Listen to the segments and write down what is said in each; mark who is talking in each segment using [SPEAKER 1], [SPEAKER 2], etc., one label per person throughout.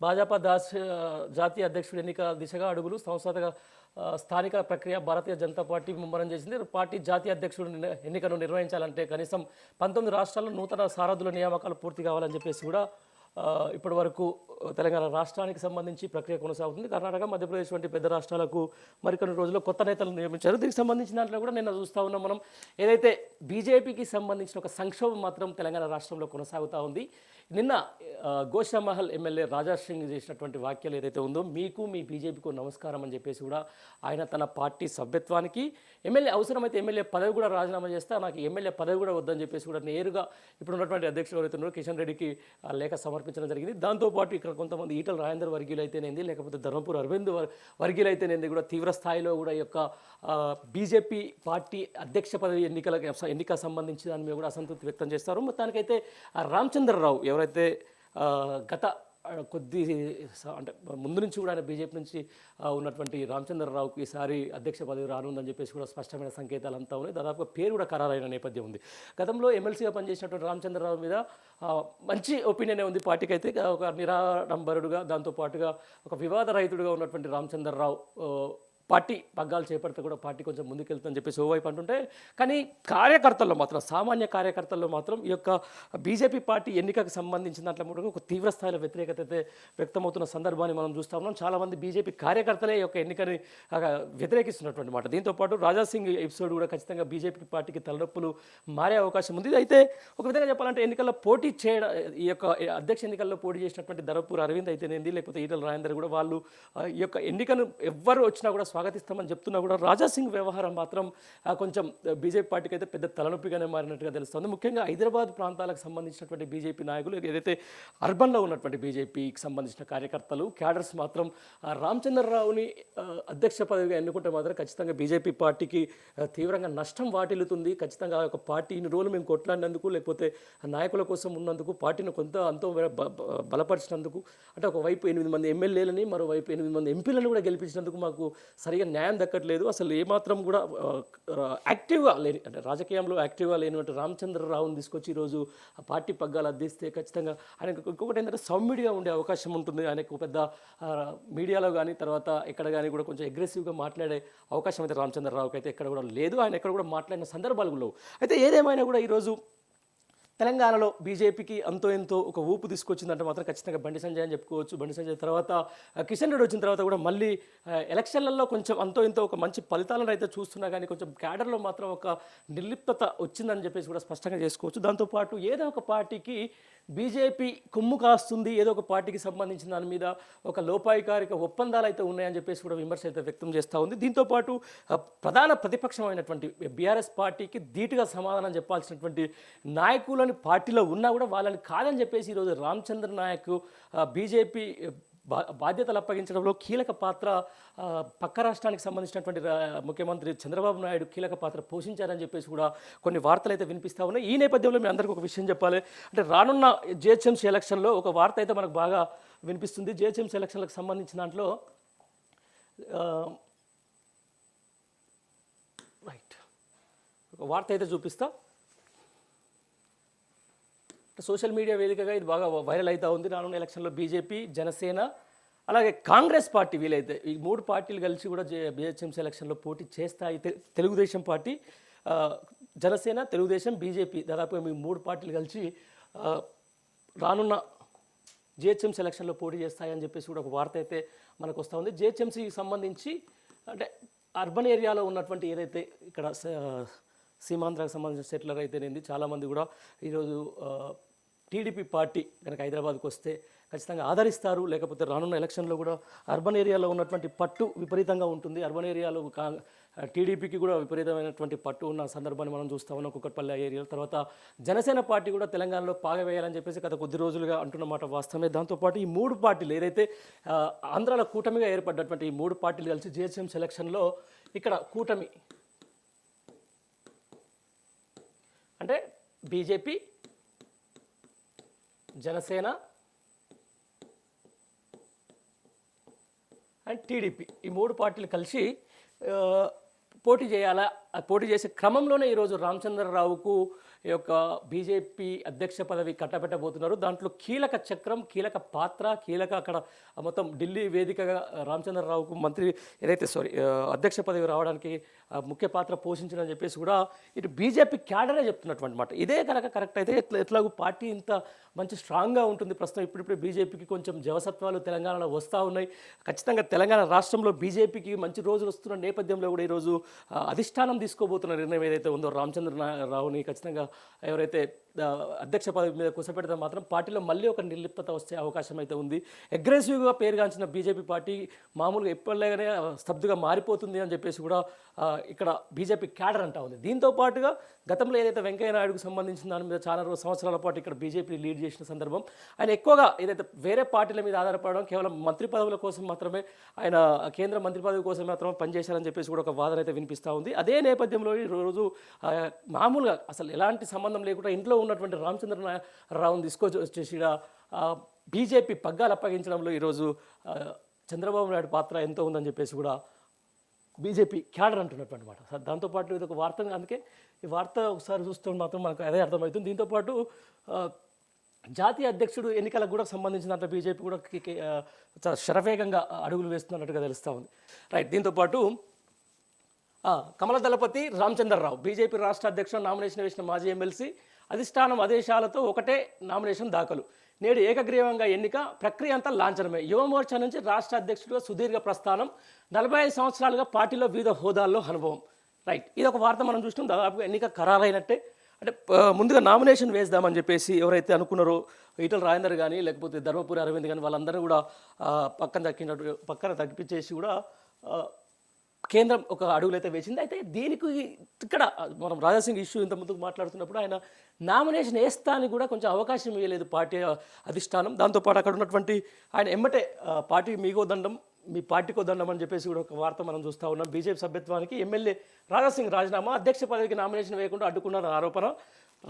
[SPEAKER 1] భాజపా దాస్ జాతీయ అధ్యక్షుడి ఎన్నిక దిశగా అడుగులు సంస్థాగత స్థానిక ప్రక్రియ భారతీయ జనతా పార్టీ ముమ్మరం చేసింది. పార్టీ జాతీయ అధ్యక్షుడు ఎన్నికను నిర్వహించాలంటే కనీసం పంతొమ్మిది రాష్ట్రాల్లో నూతన సారథుల నియామకాలు పూర్తి కావాలని చెప్పేసి కూడా ఇప్పటి వరకు తెలంగాణ రాష్ట్రానికి సంబంధించి ప్రక్రియ కొనసాగుతుంది. కర్ణాటక మధ్యప్రదేశ్ వంటి పెద్ద రాష్ట్రాలకు మరికొన్ని రోజుల్లో కొత్త నేతలు నియమించారు. దీనికి సంబంధించిన దాంట్లో కూడా నిన్న చూస్తూ ఉన్నాం మనం. ఏదైతే బీజేపీకి సంబంధించిన ఒక సంక్షోభం మాత్రం తెలంగాణ రాష్ట్రంలో కొనసాగుతూ ఉంది నిన్న గోషామహల్ ఎమ్మెల్యే రాజా సింగ్ చేసినటువంటి వ్యాఖ్యలు ఏదైతే ఉందో మీకు మీ బీజేపీకు నమస్కారం అని చెప్పేసి కూడా ఆయన తన పార్టీ సభ్యత్వానికి ఎమ్మెల్యే అవసరమైతే ఎమ్మెల్యే పదవి కూడా రాజీనామా చేస్తే నాకు ఎమ్మెల్యే పదవి కూడా వద్దని చెప్పేసి కూడా నేరుగా ఇప్పుడు ఉన్నటువంటి అధ్యక్షుడు ఎవరైతే ఉన్నారో కిషన్ రెడ్డికి లేఖ సమర్ సమర్పించడం జరిగింది. దాంతోపాటు ఇక్కడ కొంతమంది ఈటల రాజేందర్ వర్గీయులు అయితేనేంది లేకపోతే ధర్మపూర్ అరవింద్ వర్గీయులు అయితేనేంది కూడా తీవ్ర స్థాయిలో కూడా ఈ యొక్క బీజేపీ పార్టీ అధ్యక్ష పదవి ఎన్నికలకు ఎన్నిక సంబంధించి దాని మీద కూడా అసంతృప్తి వ్యక్తం చేస్తారు. మొత్తానికైతే రామచంద్రరావు ఎవరైతే గత కొద్ది అంటే ముందు నుంచి కూడా ఆయన బీజేపీ నుంచి ఉన్నటువంటి రామచంద్రరావుకి ఈసారి అధ్యక్ష పదవి రానుందని చెప్పేసి కూడా స్పష్టమైన సంకేతాలు అంతా ఉన్నాయి. దాదాపుగా పేరు కూడా ఖరారైన నేపథ్యం ఉంది. గతంలో ఎమ్మెల్సీగా పనిచేసినటువంటి రామచంద్రరావు మీద మంచి ఒపీనియన్ ఉంది పార్టీకి అయితే ఒక నిరాడంబరుడుగా దాంతోపాటుగా ఒక వివాద రహితుడుగా ఉన్నటువంటి రామచంద్రరావు పార్టీ పగ్గాలు చేపడితే కూడా పార్టీ కొంచెం ముందుకెళ్తుందని చెప్పేసి ఓవైపు అంటుంటే కానీ కార్యకర్తల్లో మాత్రం సామాన్య కార్యకర్తల్లో మాత్రం ఈ యొక్క బీజేపీ పార్టీ ఎన్నికకు సంబంధించిన దాంట్లో కూడా ఒక తీవ్ర స్థాయిలో వ్యతిరేకత అయితే వ్యక్తమవుతున్న సందర్భాన్ని మనం చూస్తా ఉన్నాం. చాలామంది బీజేపీ కార్యకర్తలే ఈ యొక్క ఎన్నికని వ్యతిరేకిస్తున్నటువంటి మాట. దీంతోపాటు రాజా సింగ్ ఎపిసోడ్ కూడా ఖచ్చితంగా బీజేపీ పార్టీకి తలనొప్పులు మారే అవకాశం ఉంది. ఇది అయితే ఒక విధంగా చెప్పాలంటే ఎన్నికల్లో పోటీ చేయడం ఈ యొక్క అధ్యక్ష ఎన్నికల్లో పోటీ చేసినటువంటి ధరపూర్ అరవింద్ అయితేనేంది లేకపోతే ఈటల రాజేందర్ కూడా వాళ్ళు ఈ యొక్క ఎన్నికను ఎవ్వరు వచ్చినా కూడా స్వాగతిస్తామని చెప్తున్నా కూడా రాజా సింగ్ వ్యవహారం మాత్రం కొంచెం బీజేపీ పార్టీకి అయితే పెద్ద తలనొప్పిగానే మారినట్టుగా తెలుస్తుంది. ముఖ్యంగా హైదరాబాద్ ప్రాంతాలకు సంబంధించినటువంటి బీజేపీ నాయకులు ఏదైతే అర్బన్లో ఉన్నటువంటి బీజేపీకి సంబంధించిన కార్యకర్తలు క్యాడర్స్ మాత్రం రామచంద్రరావుని అధ్యక్ష పదవిగా ఎన్నుకుంటే మాత్రం ఖచ్చితంగా బీజేపీ పార్టీకి తీవ్రంగా నష్టం వాటిల్లుతుంది. ఖచ్చితంగా ఆ యొక్క పార్టీ ఇన్ని రోజులు మేము కొట్లాడినందుకు లేకపోతే నాయకుల కోసం ఉన్నందుకు పార్టీని కొంత అంతో బలపరిచినందుకు అంటే ఒకవైపు ఎనిమిది మంది ఎమ్మెల్యేలని మరోవైపు ఎనిమిది మంది ఎంపీలను కూడా గెలిపించినందుకు మాకు సరిగా న్యాయం దక్కట్లేదు. అసలు ఏమాత్రం కూడా యాక్టివ్గా లేని అంటే రాజకీయంలో యాక్టివ్గా లేనివంటి రామచంద్రరావుని తీసుకొచ్చి ఈరోజు ఆ పార్టీ పగ్గాలు అద్దిస్తే ఖచ్చితంగా ఆయనకు ఇంకొకటి ఏంటంటే సౌమ్యుడిగా ఉండే అవకాశం ఉంటుంది. ఆయనకు పెద్ద మీడియాలో కానీ తర్వాత ఎక్కడ కానీ కూడా కొంచెం అగ్రెసివ్గా మాట్లాడే అవకాశం అయితే రామచంద్రరావుకి అయితే ఎక్కడ కూడా లేదు. ఆయన ఎక్కడ కూడా మాట్లాడిన సందర్భాలు లేవు. అయితే ఏదేమైనా కూడా ఈరోజు తెలంగాణలో బీజేపీకి అంతో ఎంతో ఒక ఊపు తీసుకొచ్చిందంటే మాత్రం ఖచ్చితంగా బండి సంజయ్ అని చెప్పుకోవచ్చు. బండి సంజయ్ తర్వాత కిషన్ రెడ్డి వచ్చిన తర్వాత కూడా మళ్ళీ ఎలక్షన్లలో కొంచెం అంతో ఎంతో ఒక మంచి ఫలితాలను అయితే చూస్తున్నా కానీ కొంచెం క్యాడర్లో మాత్రం ఒక నిర్లిప్తత వచ్చిందని చెప్పేసి కూడా స్పష్టంగా చేసుకోవచ్చు. దాంతోపాటు ఏదో ఒక పార్టీకి బీజేపీ కొమ్ము కాస్తుంది ఏదో ఒక పార్టీకి సంబంధించిన దాని మీద ఒక లోపాయికారిక ఒప్పందాలు అయితే ఉన్నాయని చెప్పేసి కూడా విమర్శ అయితే వ్యక్తం చేస్తూ ఉంది. దీంతోపాటు ప్రధాన ప్రతిపక్షమైనటువంటి బీఆర్ఎస్ పార్టీకి ధీటుగా సమాధానం చెప్పాల్సినటువంటి నాయకులని పార్టీలో ఉన్నా కూడా వాళ్ళని కాదని చెప్పేసి ఈరోజు రామచంద్ర నాయక్ బీజేపీ బా బాధ్యతలు అప్పగించడంలో కీలక పాత్ర పక్క రాష్ట్రానికి సంబంధించినటువంటి ముఖ్యమంత్రి చంద్రబాబు నాయుడు కీలక పాత్ర పోషించారని చెప్పేసి కూడా కొన్ని వార్తలు అయితే వినిపిస్తూ ఉన్నాయి. ఈ నేపథ్యంలో మీ అందరికీ ఒక విషయం చెప్పాలి. అంటే రానున్న జిహెచ్ఎంసీ ఎలక్షన్లో ఒక వార్త అయితే మనకు బాగా వినిపిస్తుంది. జిహెచ్ఎంసీ ఎలక్షన్లకు సంబంధించిన దాంట్లో రైట్. ఒక వార్త అయితే చూపిస్తా. సోషల్ మీడియా వేదికగా ఇది బాగా వైరల్ అవుతూ ఉంది. రానున్న ఎలక్షన్లో బీజేపీ జనసేన అలాగే కాంగ్రెస్ పార్టీ వీలైతే ఈ మూడు పార్టీలు కలిసి కూడా బిహెచ్ఎంసీ ఎలక్షన్లో పోటీ చేస్తాయి. తెలుగుదేశం పార్టీ జనసేన తెలుగుదేశం బీజేపీ దాదాపుగా మీ మూడు పార్టీలు కలిసి రానున్న జిహెచ్ఎంసీ ఎలక్షన్లో పోటీ చేస్తాయని చెప్పేసి కూడా ఒక వార్త అయితే మనకు వస్తూ ఉంది. జిహెచ్ఎంసీకి సంబంధించి అంటే అర్బన్ ఏరియాలో ఉన్నటువంటి ఏదైతే ఇక్కడ స- సీమాంధ్రకు సంబంధించిన సెటిలర్ అయితేనేది చాలామంది కూడా ఈరోజు టీడీపీ పార్టీ కనుక హైదరాబాద్కు వస్తే ఖచ్చితంగా ఆదరిస్తారు. లేకపోతే రానున్న ఎలక్షన్లో కూడా అర్బన్ ఏరియాలో ఉన్నటువంటి పట్టు విపరీతంగా ఉంటుంది. అర్బన్ ఏరియాలో కా టీడీపీకి కూడా విపరీతమైనటువంటి పట్టు ఉన్న సందర్భాన్ని మనం చూస్తా. ఉన్నాం కుక్కట్పల్లి ఏరియాలో. తర్వాత జనసేన పార్టీ కూడా తెలంగాణలో పాగవేయాలని చెప్పేసి గత కొద్ది రోజులుగా అంటున్నమాట వాస్తవమే. దాంతోపాటు ఈ మూడు పార్టీలు ఏదైతే ఆంధ్రాల ఆంధ్రాలో కూటమిగా ఏర్పడ్డటువంటి ఈ మూడు పార్టీలు కలిసి జిహెచ్ఎం సెలక్షన్లో ఇక్కడ కూటమి అంటే బీజేపీ జనసేన అండ్ టీడీపీ. ఈ మూడు పార్టీలు కలిసి పోటీ చేయాలా? పోటీ చేసే క్రమంలోనే ఈరోజు రామచంద్రరావుకు ఈ యొక్క బీజేపీ అధ్యక్ష పదవి కట్టబెట్టబోతున్నారు. దాంట్లో కీలక చక్రం కీలక పాత్ర కీలక అక్కడ మొత్తం ఢిల్లీ వేదికగా రామచంద్రరావుకు మంత్రి ఏదైతే సారీ అధ్యక్ష పదవి రావడానికి ముఖ్య పాత్ర పోషించడని చెప్పేసి కూడా ఇటు బీజేపీ క్యాడరే చెప్తున్నటువంటి మాట. ఇదే కనుక కరెక్ట్ అయితే ఎట్లా ఎట్లాగూ పార్టీ ఇంత మంచి స్ట్రాంగ్గా ఉంటుంది ప్రస్తుతం. ఇప్పుడిప్పుడు బీజేపీకి కొంచెం జవసత్వాలు తెలంగాణలో వస్తూ ఉన్నాయి. ఖచ్చితంగా తెలంగాణ రాష్ట్రంలో బీజేపీకి మంచి రోజులు వస్తున్న నేపథ్యంలో కూడా ఈరోజు అధిష్టానం తీసుకోబోతున్న నిర్ణయం ఏదైతే ఉందో రామచంద్ర రావుని ఖచ్చితంగా ఎవరైతే అధ్యక్ష పదవి మీద కుసపెడితే మాత్రం పార్టీలో మళ్ళీ ఒక నిర్లిప్తత వచ్చే అవకాశం అయితే ఉంది. అగ్రెసివ్గా పేరుగాంచిన బీజేపీ పార్టీ మామూలుగా ఎప్పటిలాగానే స్తబ్దుగా మారిపోతుంది అని చెప్పేసి కూడా ఇక్కడ బీజేపీ క్యాడర్ అంటా ఉంది. దీంతో పాటుగా గతంలో ఏదైతే వెంకయ్య నాయుడుకు సంబంధించిన దాని మీద చాలా రోజు సంవత్సరాల పాటు ఇక్కడ బీజేపీ లీడ్ చేసిన సందర్భం ఆయన ఎక్కువగా ఏదైతే వేరే పార్టీల మీద ఆధారపడడం కేవలం మంత్రి పదవుల కోసం మాత్రమే ఆయన కేంద్ర మంత్రి పదవి కోసం మాత్రమే పనిచేశారని చెప్పేసి కూడా ఒక వాదన అయితే వినిపిస్తూ ఉంది. అదే నేపథ్యంలో ఈ రోజు మామూలుగా అసలు ఎలాంటి సంబంధం లేకుండా ఇంట్లో ఉన్నటువంటి రామచంద్ర నా- తీసుకొచ్చి వచ్చేసి బీజేపీ పగ్గాలు అప్పగించడంలో ఈరోజు చంద్రబాబు నాయుడు పాత్ర ఎంతో ఉందని చెప్పేసి కూడా బీజేపీ క్యాడర్ అంటున్నట్టు అనమాట సార్ దాంతోపాటు ఇది ఒక వార్త అందుకే ఈ వార్త ఒకసారి చూస్తే మాత్రం మనకు అదే అర్థమవుతుంది. దీంతోపాటు జాతీయ అధ్యక్షుడు ఎన్నికలకు కూడా సంబంధించిన దాంట్లో బీజేపీ కూడా చాలా శరవేగంగా అడుగులు వేస్తున్నట్టుగా తెలుస్తూ ఉంది. రైట్ దీంతోపాటు కమల దళపతి రామచంద్రరావు. బీజేపీ రాష్ట్ర అధ్యక్షుడు నామినేషన్ వేసిన మాజీ ఎమ్మెల్సీ అధిష్టానం ఆదేశాలతో ఒకటే నామినేషన్ దాఖలు. నేడు ఏకగ్రీవంగా ఎన్నిక ప్రక్రియ అంతా లాంఛనమే. యువమోర్చా నుంచి రాష్ట్ర అధ్యక్షుడిగా సుదీర్ఘ ప్రస్థానం నలభై ఐదు సంవత్సరాలుగా పార్టీలో వివిధ హోదాల్లో అనుభవం. రైట్ ఇది ఒక వార్త మనం చూసినాం. దాదాపు ఎన్నిక ఖరారైనట్టే. అంటే ముందుగా నామినేషన్ వేద్దామని చెప్పేసి ఎవరైతే అనుకున్నారో ఈటల రాజేందర్ కానీ లేకపోతే ధర్మపురి అరవింద్ కానీ వాళ్ళందరూ కూడా పక్కన దక్కినట్టు పక్కన తగ్గించేసి కూడా కేంద్రం ఒక అడుగులు అయితే వేసింది. అయితే దీనికి ఇక్కడ మనం రాజాసింగ్ ఇష్యూ ఇంత ముందుకు మాట్లాడుతున్నప్పుడు ఆయన నామినేషన్ వేస్తా అని కూడా కొంచెం అవకాశం ఇవ్వలేదు పార్టీ అధిష్టానం. దాంతోపాటు అక్కడ ఉన్నటువంటి ఆయన ఎమ్మటే పార్టీ మీకో దండం మీ పార్టీకో దండం అని చెప్పేసి కూడా ఒక వార్త మనం చూస్తూ ఉన్నాం. బీజేపీ సభ్యత్వానికి ఎమ్మెల్యే రాజాసింగ్ రాజీనామా అధ్యక్ష పదవికి నామినేషన్ వేయకుండా అడ్డుకున్న ఆరోపణ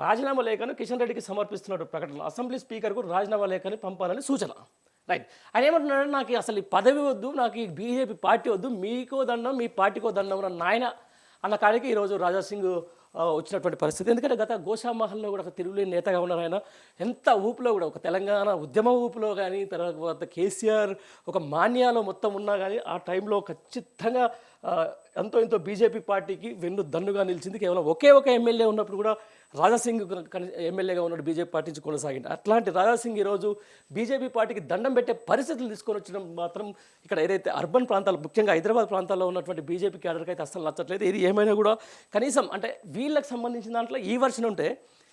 [SPEAKER 1] రాజీనామా లేఖను కిషన్ రెడ్డికి సమర్పిస్తున్నట్టు ప్రకటన అసెంబ్లీ స్పీకర్కు రాజీనామా లేఖని పంపాలని సూచన. రైట్ ఆయన ఏమంటున్నాడు నాకు అసలు ఈ పదవి వద్దు నాకు ఈ బీజేపీ పార్టీ వద్దు మీకో దండం మీ పార్టీకో దండం అన్న నాయన అన్న కాడికి ఈరోజు రాజాసింగ్ వచ్చినటువంటి పరిస్థితి. ఎందుకంటే గత గోషామహల్లో కూడా ఒక తిరుగులేని నేతగా ఉన్నారు ఆయన. ఎంత ఊపులో కూడా ఒక తెలంగాణ ఉద్యమ ఊపులో కానీ తర్వాత కేసీఆర్ ఒక మాన్యాలో మొత్తం ఉన్నా కానీ ఆ టైంలో ఖచ్చితంగా ఎంతో ఎంతో బీజేపీ పార్టీకి వెన్ను దన్నుగా నిలిచింది. కేవలం ఒకే ఒక ఎమ్మెల్యే ఉన్నప్పుడు కూడా రాజాసింగ్ ఎమ్మెల్యేగా ఉన్నాడు బీజేపీ పార్టీ నుంచి కొనసాగింది అట్లాంటి రాజాసింగ్ ఈరోజు బీజేపీ పార్టీకి దండం పెట్టే పరిస్థితులు తీసుకొని వచ్చిన మాత్రం ఇక్కడ ఏదైతే అర్బన్ ప్రాంతాలు ముఖ్యంగా హైదరాబాద్ ప్రాంతాల్లో ఉన్నటువంటి బీజేపీ క్యాడర్కి అయితే అస్సలు నచ్చట్లేదు. ఇది ఏమైనా కూడా కనీసం అంటే వీళ్ళకి సంబంధించిన దాంట్లో ఈ వర్షన్ ఉంటే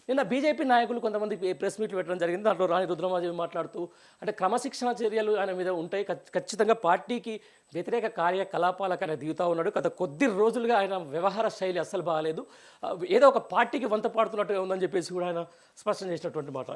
[SPEAKER 1] నిన్న బీజేపీ నాయకులు కొంతమంది ప్రెస్ మీట్లు పెట్టడం జరిగింది. దాంట్లో రాణి రుద్రమాదేవి మాట్లాడుతూ అంటే క్రమశిక్షణ చర్యలు ఆయన మీద ఉంటాయి. ఖచ్చితంగా పార్టీకి వ్యతిరేక కార్యకలాపాలకు ఆయన దిగుతూ ఉన్నాడు. గత కొద్ది రోజులుగా ఆయన వ్యవహార శైలి అస్సలు బాగాలేదు. ఏదో ఒక పార్టీకి వంత పాడుతున్నట్టుగా ఉందని చెప్పేసి కూడా ఆయన స్పష్టం చేసినటువంటి మాట.